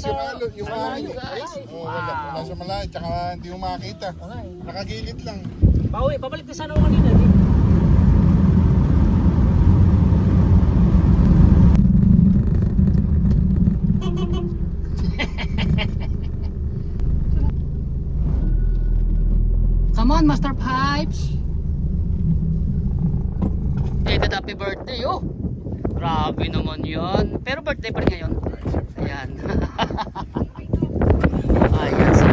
sa yung malo, yung malayo, malo. guys. Oh, wala, wala sa malayo, tsaka hindi mo makakita. Nakagilid lang. Bawi, pabalik na sana ako kanina. Di. Come on, Master Pipes! Dated happy birthday, oh! Grabe naman yan. Pero birthday pa rin ngayon. Ayan. Ayan si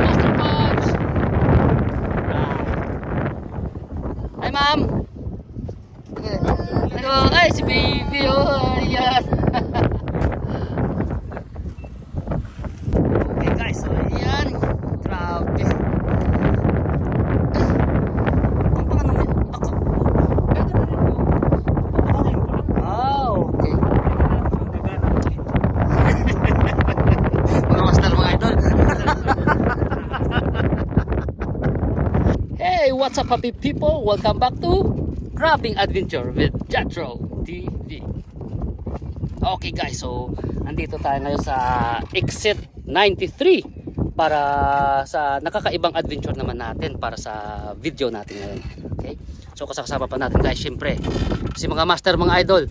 Master Pipes! Hi, ma'am! Hello, ay, si oh, ayan. okay, guys, so, ayan. Grabe. Hey, what's up happy people? Welcome back to Grabbing Adventure with Jatro TV. Okay guys, so nandito tayo ngayon sa exit 93 para sa nakakaibang adventure naman natin para sa video natin ngayon. Okay? So kasama pa natin guys, syempre si mga master, mga idol.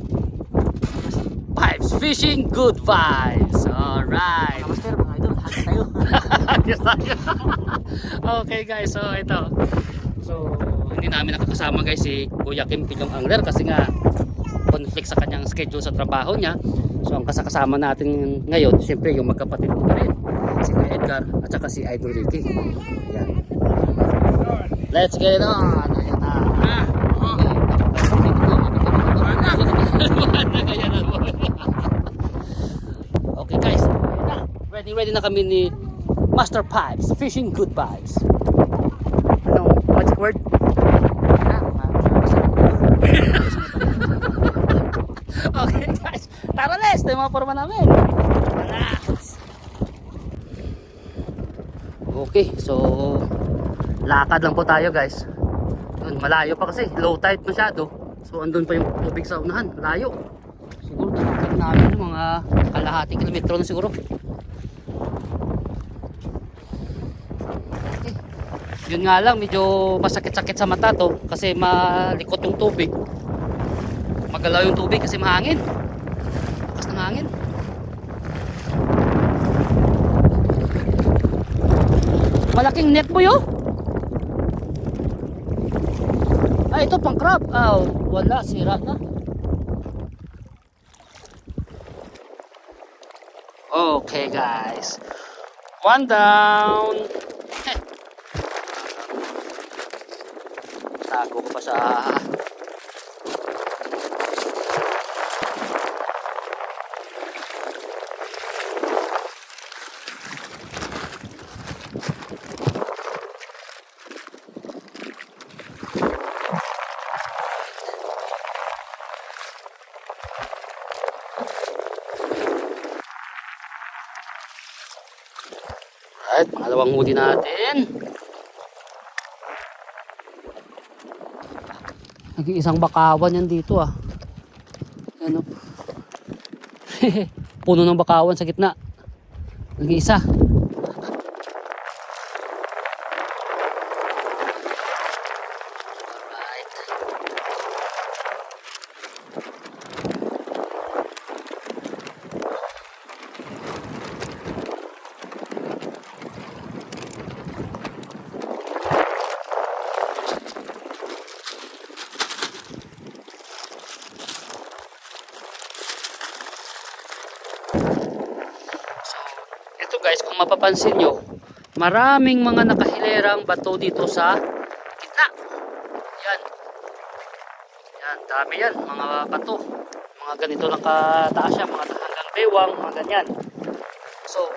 Vibes Fishing Good Vibes. Alright. Mga master, mga idol, yes, tayo. okay guys, so ito. So, hindi namin nakakasama guys si Kuya Kim Pinyong Angler kasi nga conflict sa kanyang schedule sa trabaho niya. So, ang kasakasama natin ngayon, siyempre yung magkapatid ko rin. Si Kuya Edgar at saka si Idol Ricky. Ayan. Let's get on! Ayan na. Ah, oh. Okay guys, ready ready na kami ni Master Pipes, Fishing Good Vibes. Ano, magic word? Ah, okay guys, tara les, ito yung mga forma namin. Okay, so lakad lang po tayo guys. Yun, malayo pa kasi, low tide masyado. So andun pa yung tubig sa unahan, layo. Siguro nakakit namin mga kalahati kilometro na siguro. Yun nga lang, medyo masakit-sakit sa mata to kasi malikot yung tubig. Magalaw yung tubig kasi mahangin. Malaking net po yun. Ah, ito pang crab. Ah, wala, sira na. Okay, guys. One down. Tago ko pa sa Alright, pangalawang huli natin. Naging isang bakawan yan dito ah. Ano? Puno ng bakawan sa gitna. Naging mapapansin nyo, maraming mga nakahilerang bato dito sa gitna. Yan. Yan, dami yan, mga bato. Mga ganito lang kataas yan, mga hanggang bewang, mga ganyan. So,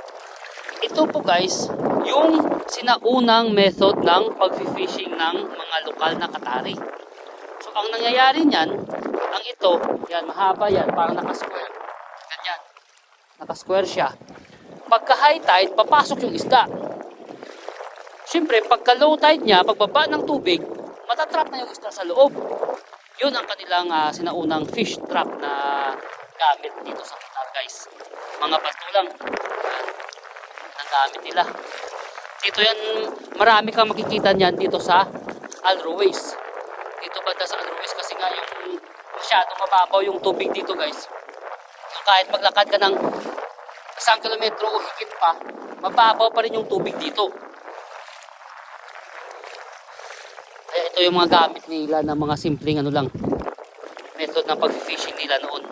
ito po guys, yung sinaunang method ng pag-fishing ng mga lokal na katari. So, ang nangyayari niyan, ang ito, yan, mahaba yan, parang naka-square. Ganyan. Naka-square siya pagka high tide, papasok yung isda. Siyempre, pagka low tide niya, pagbaba ng tubig, matatrap na yung isda sa loob. Yun ang kanilang ah, sinaunang fish trap na gamit dito sa Qatar, guys. Mga bato lang. Yan. gamit nila. Dito yan, marami kang makikita niyan dito sa Alroways. Dito banda sa Alroways kasi nga yung masyadong mababaw yung tubig dito guys. So, kahit maglakad ka ng isang kilometro o higit pa, mababaw pa rin yung tubig dito. Kaya ito yung mga gamit nila ng mga simpleng ano lang, method ng pag-fishing nila noon.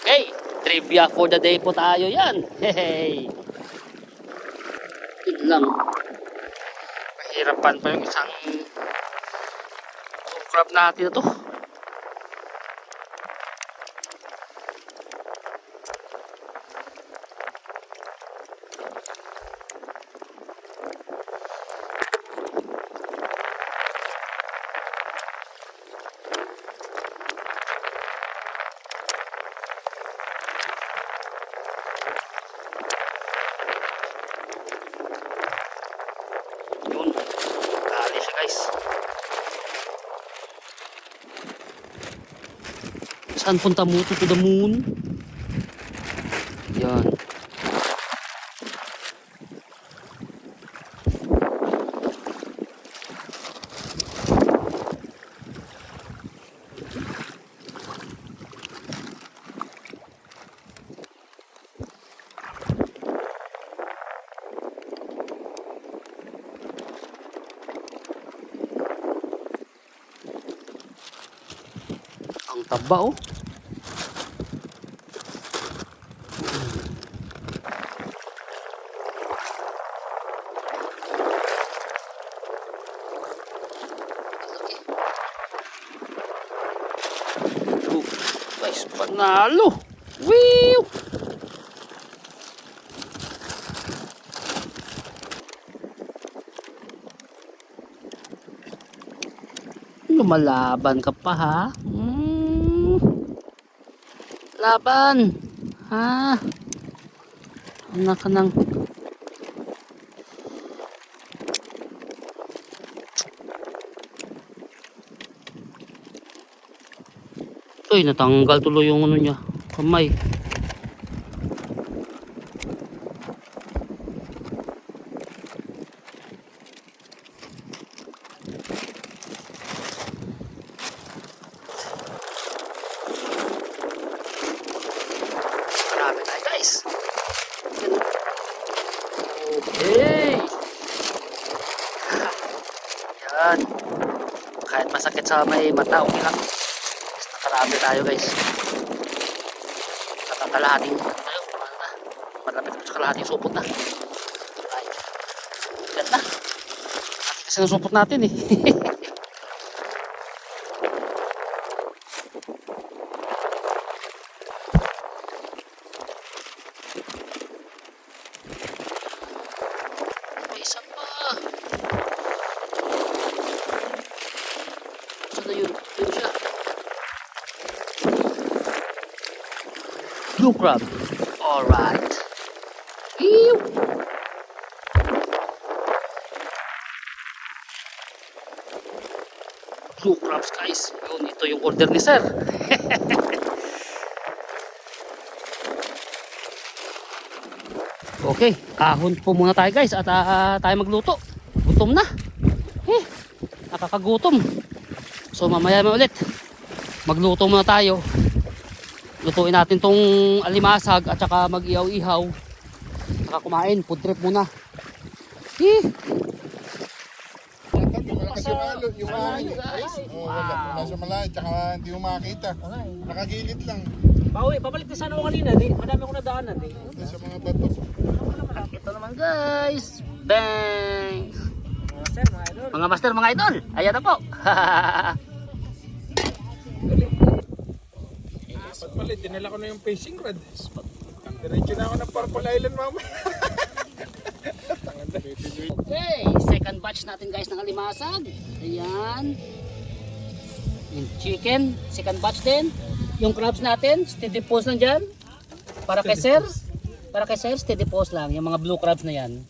Okay, trivia for the day po tayo yan. Hey! Yun lang. Mahirapan pa yung isang crab natin na to. Saan punta mo to to the moon? Yan. Taba oh. Guys, panalo. Wee! Lumalaban ka pa ha? Mm. Laban. Ha? Anak ka ng... Uy, natanggal tuloy yung ano niya. Kamay. Okay. Yan. Kahit masakit sa may mata, okay lang. Basta karami tayo guys. Nakakalahating ano tayo. Ano na. Malapit sa kalahating supot na. Ay. Yan na. Kasi ng supot natin eh. May isa pa. Saan na yun? Yun siya. Blue crab. Alright. Ew. Blue crabs guys. Yun, ito yung order ni sir. Okay, kahon po muna tayo guys at ah, tayo magluto. Gutom na. Eh, nakakagutom. So mamaya na ulit. Magluto muna tayo. Lutuin natin tong alimasag at saka mag-ihaw-ihaw. Saka kumain, food trip muna. Eh, Ito, malakas yung alo, yung. Oh, wala, wala siya malayo, tsaka hindi mo makita. Nakagilid lang. Bawi, babalik na sana ako kanina. Di, madami akong nadaanan. Di. Doon sa mga bato. Ito naman guys. Bang! Mga sir, mga idol. Mga master, mga idol. Ayan na po. Dapat pala, dinala ko na yung fishing rod. Diretso na ako ng Purple Island mamaya. Okay, second batch natin guys ng alimasag. Ayan. Yung chicken, second batch din. Yung crabs natin, steady pose lang dyan. Para kay sir. Para kay sir, steady pose lang. Yung mga blue crabs na yan.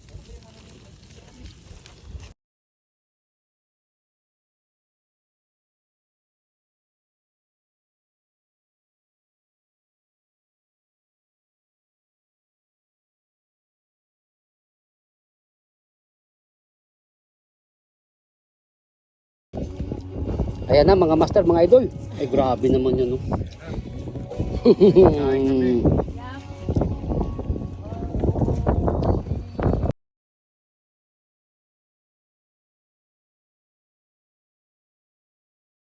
Ayan na mga master, mga idol. Ay grabe naman yun no.